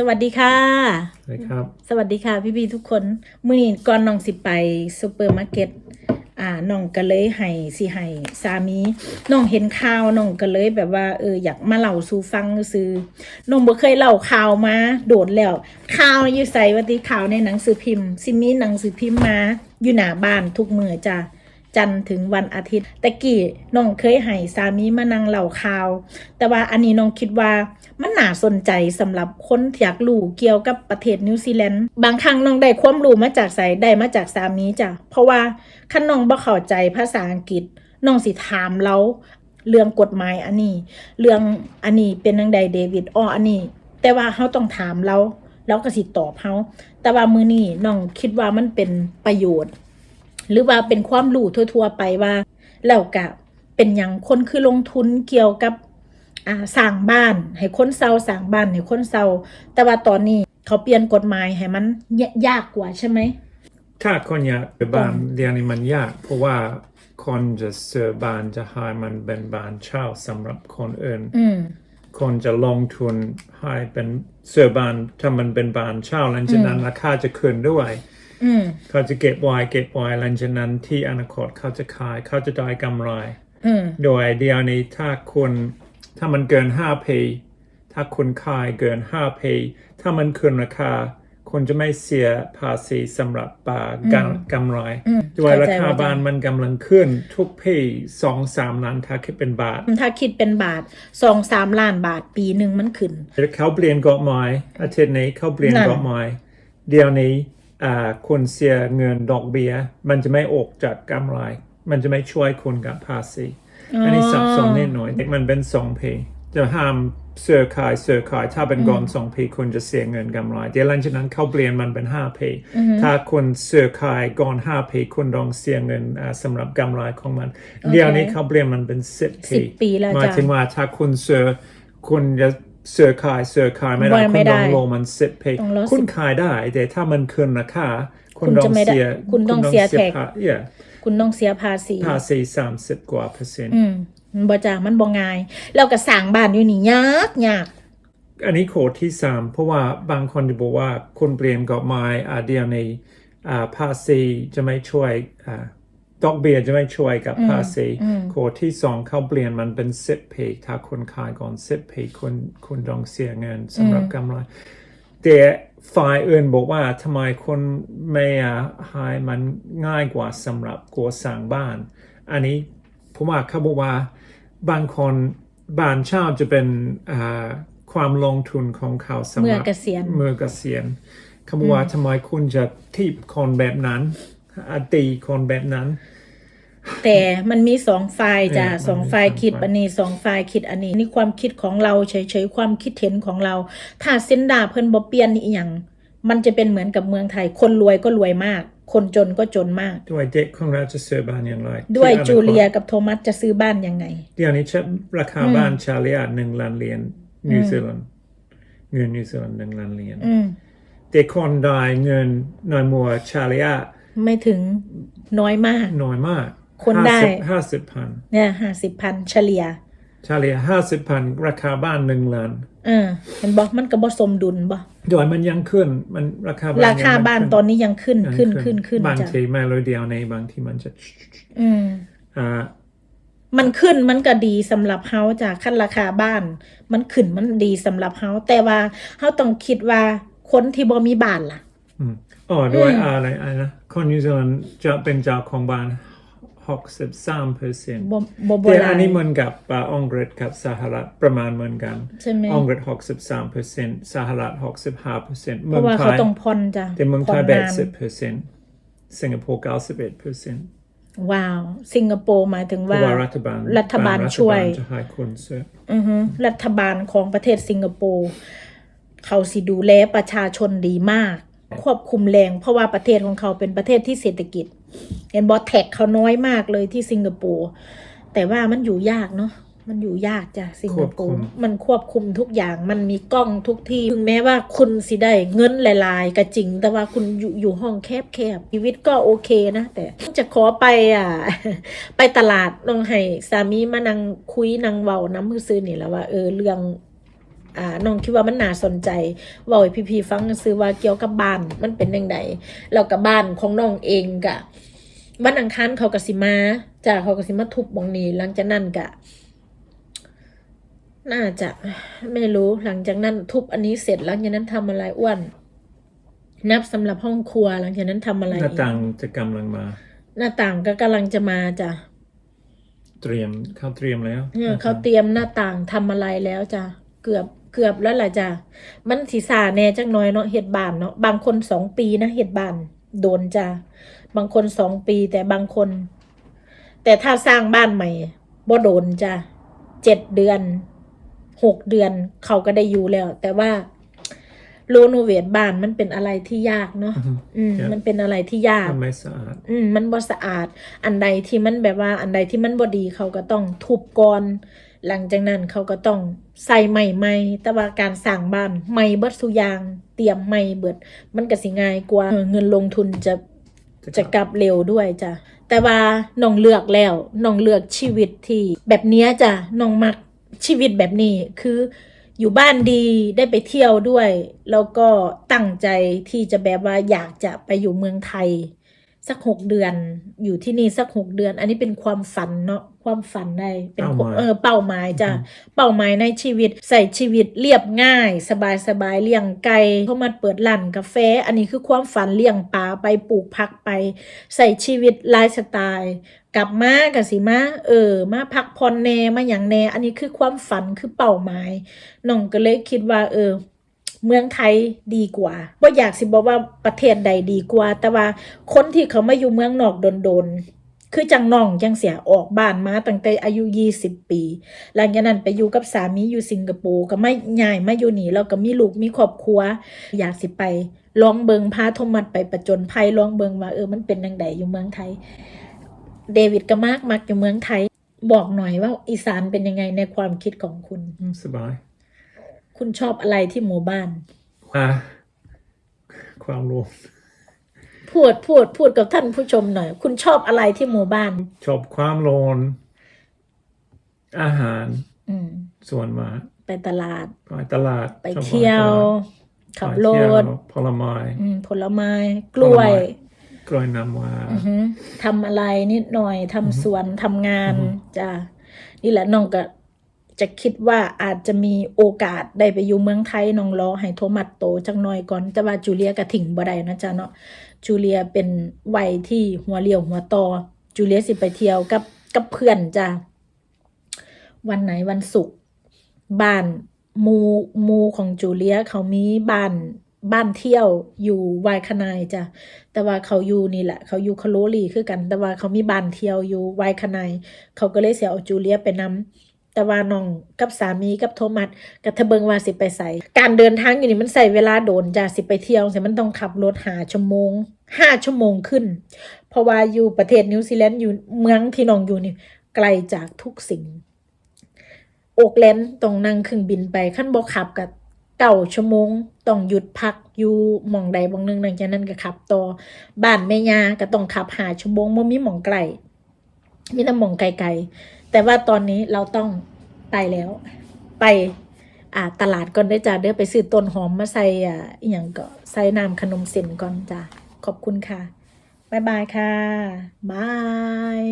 สวัสดีค่ะนะครับ สวัสดีค่ะ พี่พี่ๆทุกคนมื้อนี้ก่อนน้องสิไปซูเปอร์มาร์เก็ตอ่าน้องก็เลยให้สิให้สามีน้องเห็นข่าวน้องก็เลยแบบว่าเอออยากมาเล่าสู่ฟังซื่อน้องบ่เคยเล่าข่าวมาโดดแล้วข่าวอยู่ใส่ว่าติข่าวในหนังสือพิมพ์สิมีหนังสือพิมพ์มาอยู่หน้าบ้านทุกมื้อจ้ะ จันทร์ถึงวันอาทิตย์ตะกี้น้องเคยให้สามีมานั่งเล่าข่าว แต่ว่าอันนี้น้องคิดว่ามันน่าสนใจสำหรับคนที่อยากรู้เกี่ยวกับประเทศนิวซีแลนด์บางครั้งน้องได้ความรู้มาจากไสได้มาจากสามีจ้ะเพราะว่าคันน้องบ่เข้าใจภาษาอังกฤษน้องสิถามเราเรื่องกฎหมายอันนี้ เรื่องอันนี้เป็นจังใดเดวิดอ้ออันนี้ แต่ว่าเฮาต้องถามเราเราก็สิตอบเฮาแต่ว่ามือนี้น้องคิดว่ามันเป็นประโยชน์ หรือว่าเป็นความรู้ทั่วๆไปว่าแล้วก็เป็นหยังคนคือลงทุนเกี่ยวกับอ่าสร้างบ้าน ให้คนเซาสร้างบ้านให้คนเซาแต่ว่าตอนนี้เขาเปลี่ยนกฎหมายให้มันยยากกว่าใช่ไหมถ้าคนอยากไปบ้านอืมเดียวนี้มันยาก เพราะว่าคนจะซื้อบ้านจะให้มันเป็นบ้านเช่าสำหรับคนอื่นอืมคนจะลงทุนให้เป็นซื้อบ้านถ้ามันเป็นบ้านเช่าหลังจากนั้นราคาจะขึ้นด้วยอืม เขาจะเก็บไว้เก็บไว้หลังจากนั้นที่อนาคตเขาจะขายเขาจะได้กำไรอืมโดยเดียวนี้ถ้าคุณถ้ามันเกิน5 p ถ้าคุณขายเกิน5 p ถ้ามันขึ้นราคาคุณจะไม่เสียภาษีสำหรับปากำกำไรอืมด้วยราเข้าใจคาว่าบ้านมันกำลังขึ้นทุกปีสองสามล้านถ้าคิดเป็นบาท ถ้าคิดเป็นบาทสองสามล้านบาทปีหนึ่งมันขึ้นเขาเปลี่ยนกฎหมายอาทิตย์นี้เขาเปลี่ยนนั่นกฎหมายเดี๋ยวนี้อ่า คุณเสียเงินดอกเบี้ย มันจะไม่ออกจากกำไร มันจะไม่ช่วยคุณกับภาษีอันนี้สับสนนิดหน่อยเด็กมันเป็นสองเพจะห้ามเสือขายเสือขายถ้าเป็นก่อนสองเพคุณจะเสียเงินกำไรเดี๋ยวหลังจากนั้นเขาเปลี่ยนมันเป็นห้าเพถ้าคุณเสือขายก่อนห้าเพคุณต้องเสียเงินอ่าสำหรับกำไรของมัน เดี๋ยวนี้เขาเปลี่ยนมันเป็นสิบเพสิบปีแล้วหมายจ้ะถึงว่าถ้าคุณเสือคุณจะ เสือขายเสือขายไม่ได้ว่าคุไม่ณได้ต้องลงมันสิบเพต้องลดคุณ10ขายได้ แต่ถ้ามันขึ้นราคาคุณคุณต้อจะงไม่ได้เสียคุณต้องเสียแท็กภา yeah คุณต้องเสียภาษีภาษีสามสิบกว่าเปอร์เซ็นต์อืมมันบ่จ้ามันบ่ง่ายแล้วก็สร้างบ้านอยู่นี่ยากยากอันนี้โคดที่สามเพราะว่าบางคนจะบอกว่าคุณเปลี่ยนกฎหมายอ่าเดียวในอ่าภาษีจะไม่ช่วยอ่า ดอกเบี้ยจะไม่ช่วยกับภาษีโคดที่สองเขาเปลี่ยนมันเป็นสิบเพถ้าคุณขายก่อนสิบเพคุณคุณต้องเสียเงินสำหรับกำไรแต่ฝ่ายอื่นบอกว่าทำไมคนไม่อ่าให้มันง่ายกว่าสำหรับกัวสร้างบ้าน อันนี้ผมว่าเขาบอกว่าบางคนบ้านเช่าจะเป็นอ่าความลงทุนของเขาสำหเมื่อรับเกษียณเมื่อเกษียณเขาบอกว่าทำไมคุณจะทีบคนแบบนั้น อาตีคนแบบนั้น แต่มันมีสองฝ่ายจ้ะเออมันมีสองฝ่ายสองคิดฝ่ายอันนี้สองฝ่ายคิดอันนี้ นี่ความคิดของเราเฉยๆความคิดเห็นของเรา ถ้าเส้นดาเพิ่นบ่เปลี่ยนนี่อหย่างมันจะเป็นเหมือนกับเมืองไทย คนรวยก็รวยมาก คนจนก็จนมาก ด้วยเด็กของเราจะซื้อบ้านอย่างไรด้วยที่อนาคตจูเลียกับโทมัสจะซื้อบ้านยังไง เดี๋ยวนี้จะราคาบ้านชาเลียหนึ่งล้านเหรียญนิวซีแลนด์เงินนิวซีแลนด์หนึ่งล้านเหรียญ อืม แต่คนได้เงินน้อยมัวชาเลีย ไม่ถึงน้อยมาก น้อยมากคนได้ ห้าสิบพันเนี่ยห้าสิบพันเฉลี่ยชาเลียห้าสิบพันราคาบ้านหนึ่งล้านเออเห็นบอกมันก็บ่สมดุลบ่โดยมันยังขึ้น มันราคาบ้านราคาบ้านยังตอนนี้ยังขึ้นขึ้ขึ้นขึ้นขึ้นบางจ้ะทีไม่เลยเดียวในบางทีมันจะอืมอ่ามันขึ้นมันก็ดีสำหรับเฮาจากขั้นราคาบ้าน มันขึ้นมันดีสำหรับเฮาแต่ว่าเฮาต้องคิดว่าคนที่บ่มีบ้านล่ะอืมอ๋อด้วยอืมอะไรอะไรนะ คนนิวซีแลนด์จะเป็นเจ้าของบ้านหกสิบสามเปอร์เซ็นต์บ่บ่บ่แต่หลาอันยนี้เหมือนกับอ่าอังกฤษกับสหรัฐประมาณเหมือนกันใช่ไหมอังกฤษหกสิบสามเปอร์เซ็นต์สหรัฐหกสิบห้าเปอร์เซ็นต์เพเมืองราะว่าไทเขายต้องผ่อนจ้ะแต่เมืองไทผ่ยนแปดนานสิบเปอร์เซ็นต์สิงคโปร์เก้าสิบเอ็ดเปอร์เซ็นต์ว้าว สิงคโปร์หมายถึงเพราะว่าว่ารัฐบาลรัฐบาลรัฐช่วยจะให้คนซื้ออือฮึรัฐบาลของประเทศสิงคโปร์เขาสิดูแลประชาชนดีมาก ควบคุมแรง เพราะว่าประเทศของเขาเป็นประเทศที่เศรษฐกิจเห็นบอแท็กเขาน้อยมากเลยที่สิงคโปร์แต่ว่ามันอยู่ยากเนาะมันอยู่ยากจ้ะสิงคโปควบคุร์มมันควบคุมทุกอย่างมันมีกล้องทุกที่ถึงแม้ว่าคุณสิได้เงินหลาย ๆก็จริง แต่ว่าคุณอยู่อยู่ห้องแคบๆชีวิตก็โอเคนะ แต่จะขอไปอะ ไปตลาดลองให้สามีมานั่งคุยนั่งเว้าน้ำมือซื้อนี่แหล้วว่าเออเรื่อง อ่าน้องคิดว่ามันน่าสนใจเว่าให้พี่ๆฟังซื้อว่าเกี่ยวกับบ้านมันเป็นยังไงแล้วกับบ้านของน้องเองกะวันอังคารเขากสิมาจ้าเขากสิมาทุบบังนี้หลังจากนั้นกะ น่าจะไม่รู้หลังจากนั้นทุบอันนี้เสร็จหลังจากนั้นทำอะไรอ้วน นับสำหรับห้องครัวหลังจากนั้นทำอะไรหน้าอีกต่างจะกำลังมา หน้าต่างก็กำลังจะมาจ้ะเตรียมเขาเตรียมแล้วเนี่ยเขาเตรียมหน้าต่างทำอะไรแล้วจ้ะเกือบ เกือบแล้วล่ะจ้ะมันสีสาแหน่จักหน้อยเนาะเห็ดบานเนาะบางคนสองปีนะเห็ดบาน โดนจ้ะบางคนสองปีแต่บางคน แต่ถ้าสร้างบ้านใหม่บ่โดนจ้ะเจ็ดเดือนหกเดือนเขาก็ได้อยู่แล้ว แต่ว่าโรโนเวทบ้านมันเป็นอะไรที่ยากเนาะอือฮึอืมครับมันเป็นอะไรที่ยากทำไม่สะอาด อืม มันบ่สะอาด อันใดที่มันแบบว่า อันใดที่มันบ่ดีเขาก็ต้องทุบก่อน หลังจากนั้นเขาก็ต้องใส่ใหม่ใหม่แต่ว่าการสร้างบ้านใหม่เบิดสุอยาง เตรียมใหม่เบิด มันก็สิง่ายกว่าเออเงินลงทุนจะจะกลับเร็วด้วยจ้ะแต่ว่าน้องเลือกแล้วน้องเลือกชีวิตที่ แบบเนี้ยจ้ะน้องมักชีวิตแบบนี้คืออยู่บ้านดีได้ไปเที่ยวด้วย แล้วก็ตั้งใจที่จะแบบว่าอยากจะไปอยู่เมืองไทย สักหกเดือน อยู่ที่นี่สักหกเดือน อันนี้เป็นความฝันเนาะความฝันได้เป็นเป้าหมายเออเป้าหมายจ้ะอือฮึเป้าหมายในชีวิตใส่ชีวิตเรียบง่าย สบายสบายเลี้ยงไก่เข้ามาเปิดร้านกาแฟ อันนี้คือความฝันเลี้ยงปลาไปปลูกผักไป ใส่ชีวิตไลฟ์สไตล์กลับมากับสิมาเออ มาพักผ่อนแน่มาอย่างแน่ อันนี้คือความฝันคือเป้าหมายน้องก็เลยคิดว่าเออ เมืองไทยดีกว่าบ่อยากสิบอกว่าประเทศใดดีกว่า แต่ว่าคนที่เขามาอยู่เมืองนอกโดนๆคือจังน้องจังเสียออกบ้านมาตั้งแต่อายุ20ปี หลังจากนั้นไปอยู่กับสามีอยู่สิงคโปร์ก็ไม่ย้ายมาอยู่นี่แล้วก็มีลูกมีครอบครัว อยากสิไปลองเบิงพาทมัสไปประจนภัยลองเบิงว่าเออมันเป็นจังไดอยู่เมืองไทย เดวิดก็มากมักอยู่เมืองไทย บอกหน่อยว่าอีสานเป็นยังไงในความคิดของคุณสบาย คุณชอบอะไรที่หมู่บ้านอะความรู้ พูดพูดพูดกับท่านผู้ชมหน่อย คุณชอบอะไรที่หมู่บ้าน ชอบความร้อนอาหารอืม ส่วนมากไปตลาด ไปตลาดไปชอบเที่ยวตลาดขับไปรเที่ยวถผลไม้อืมผลไม้ กล้วยผลไม้กล้วยน้ำว้า อือหือทำอะไรนิดหน่อยทำสวนทำงานจ้ะนี่แหละน้องก็ จะคิดว่าอาจจะมีโอกาสได้ไปอยู่เมืองไทยน้องรอให้โทมัสโตจักหน่อยก่อน แต่ว่าจูเลียก็ถิงบ่ได้นะจ๊ะเนาะจูเลียเป็นวัยที่หัวเรียวหัวต่อจูเลียสิไปเที่ยวกับกับเพื่อนจ้ะวันไหนวันศุกร์บ้านมูมูของจูเลียเขามีบ้านบ้านเที่ยวอยู่วายคานายจ้ะ แต่ว่าเขาอยู่นี่แหละ เขาอยู่คาโลลีคือกัน แต่ว่าเขามีบ้านเที่ยวอยู่ไวคานายเขาก็เลยเสียเอาจูเลียไปนำ แต่ว่าน้องกับสามีกับโทมัสกับทะเบิงว่าสิไปใส่การเดินทางอยู่นี่มันใส่เวลาโดนจ้ะสิไปเที่ยวสิมันต้องขับรถหาชั่วโมงห้าชั่วโมงขึ้น เพราะว่าอยู่ประเทศนิวซีแลนด์อยู่เมืองที่น้องอยู่นี่ไกลจากทุกสิ่ง โอกแลนด์ต้องนั่งเครื่องบินไปขั้นบ่ขับกับเก้าชั่วโมงต้องหยุดพักอยู่หมองใดหมองนึงหลังจากนั้นก็ขับต่อบ้านแม่ยาก็ต้องขับหาชั่วโมงบ่มีหมองไกล มีแต่มองไกลๆ แต่ว่าตอนนี้เราต้องไปแล้ว ไปอ่าตลาดก่อนได้จ้าเด้อไปซื้อต้นหอมมาใส่อ่าอหย่างก็ใส่น้ำขนมเส้นก่อนจ้าขอบคุณค่ะ บ๊ายบายค่ะบาย